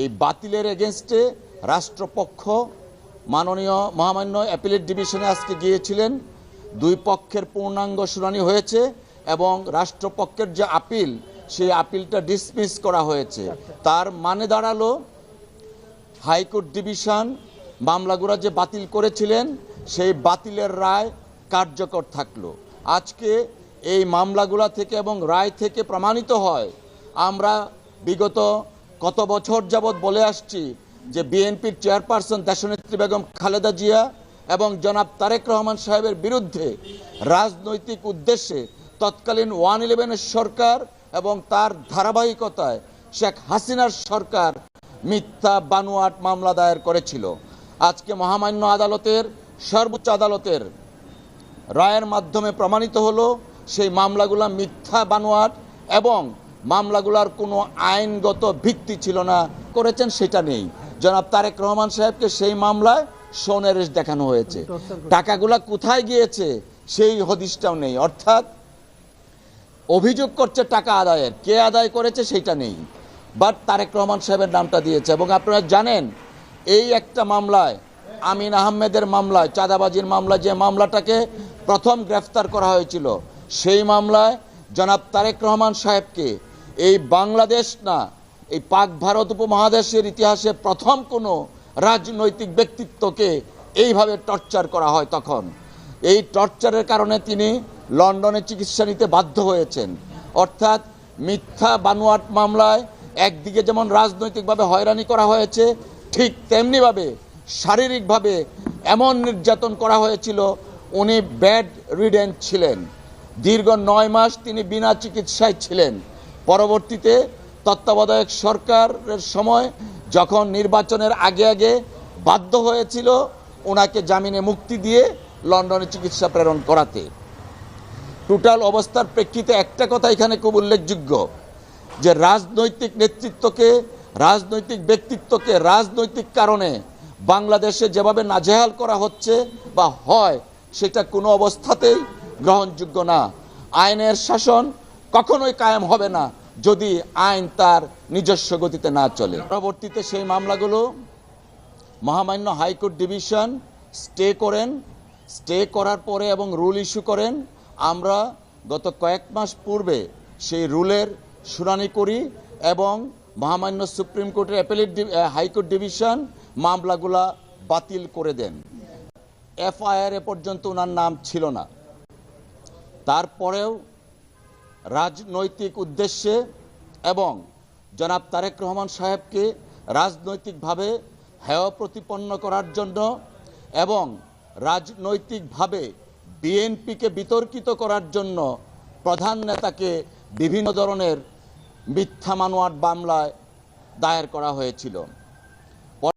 এই বাতিলের এগেনস্টে রাষ্ট্রপক্ষ মাননীয় মহামান্য অ্যাপিলেট ডিভিশনে আজকে গিয়েছিলেন। দুই পক্ষের পূর্ণাঙ্গ শুনানি হয়েছে এবং রাষ্ট্রপক্ষের যে আপিল সেই আপিলটা ডিসমিস করা হয়েছে। তার মানে দাঁড়াল হাইকোর্ট ডিভিশন মামলাগুলো যে বাতিল করেছিলেন, সেই বাতিলের রায় কার্যকর থাকল। আজকে এই মামলাগুলা থেকে এবং রায় থেকে প্রমাণিত হয়, আমরা বিগত কত বছর যাবৎ বলে আসছি যে বিএনপির চেয়ারপারসন দেশনেত্রী বেগম খালেদা জিয়া এবং জনাব তারেক রহমান সাহেবের বিরুদ্ধে রাজনৈতিক উদ্দেশ্যে তৎকালীন ওয়ান ইলেভেনের সরকার এবং তার ধারাবাহিকতায় শেখ হাসিনার সরকার মিথ্যা বানুয়াট মামলা দায়ের করেছিল। আজকে মহামান্য আদালতের সর্বোচ্চ আদালতের রায়ের মাধ্যমে প্রমাণিত হলো সেই মামলাগুলো মিথ্যা বানোয়াট এবং মামলাগুলার কোনো আইনগত ভিত্তি ছিল না করেছেন, সেটা নেই। জনাব তারেক রহমান সাহেবকে সেই মামলায় সোনেরেশ দেখানো হয়েছে। টাকাগুলা কোথায় গিয়েছে সেই হদিশটাও নেই। অর্থাৎ অভিযোগ করছে টাকা আদায়ের। কে আদায় করেছে সেটা নেই। বাট তারেক রহমান সাহেবের নামটা দিয়েছে। এবং আপনারা জানেন, এই একটা মামলায়, আমিন আহমেদের মামলায়, চাঁদাবাজির মামলা যে মামলাটাকে প্রথম গ্রেফতার করা হয়েছিল, সেই মামলায় জনাব তারেক রহমান সাহেবকে এই বাংলাদেশ না, এই পাক ভারত উপমহাদেশের ইতিহাসে প্রথম কোনো রাজনৈতিক ব্যক্তিত্বকে এইভাবে টর্চার করা হয় তখন। এই টর্চারের কারণে তিনি লন্ডনে চিকিৎসা নিতে বাধ্য হয়েছেন। অর্থাৎ মিথ্যা বানোয়াট মামলায় একদিকে যেমন রাজনৈতিকভাবে হয়রানি করা হয়েছে, ঠিক তেমনিভাবে শারীরিকভাবে এমন নির্যাতন করা হয়েছিল, উনি ব্যাড রিডেন্ট ছিলেন। দীর্ঘ নয় মাস তিনি বিনা চিকিৎসায় ছিলেন। পরবর্তীতে তত্ত্বাবধায়ক সরকারের সময় যখন নির্বাচনের আগে আগে বাধ্য হয়েছিল ওনাকে জামিনে মুক্তি দিয়ে লন্ডনে চিকিৎসা প্রেরণ করাতে। টোটাল অবস্থার প্রেক্ষিতে একটা কথা এখানে খুব উল্লেখযোগ্য, যে রাজনৈতিক নেতৃত্বকে, রাজনৈতিক ব্যক্তিত্বকে, রাজনৈতিক কারণে বাংলাদেশে যেভাবে নাজেহাল করা হচ্ছে বা হয়, সেটা কোনো অবস্থাতেই গ্রহণযোগ্য না। আইনের শাসন কখনোই কায়েম হবে না যদি আইন তার নিজস্ব গতিতে না চলে। পরবর্তীতে সেই মামলাগুলো মহামান্য হাইকোর্ট ডিভিশন স্টে করেন। স্টে করার পরে এবং রুল ইস্যু করেন। আমরা গত কয়েক মাস পূর্বে সেই রুলের শুনানি করি এবং মহামান্য সুপ্রিম কোর্টের অ্যাপেলেট হাইকোর্ট ডিভিশন মামলাগুলা বাতিল করে দেন। এফআইআর এ পর্যন্ত ওনার নাম ছিল না। তারপরেও রাজনৈতিক উদ্দেশ্যে এবং জনাব তারেক রহমান সাহেবকে রাজনৈতিকভাবে হেয় প্রতিপন্ন করার জন্য এবং রাজনৈতিকভাবে বিএনপিকে বিতর্কিত করার জন্য প্রধান নেতাকে বিভিন্ন ধরনের মিথ্যা মানোয়াট মামলায় দায়ের করা হয়েছিল।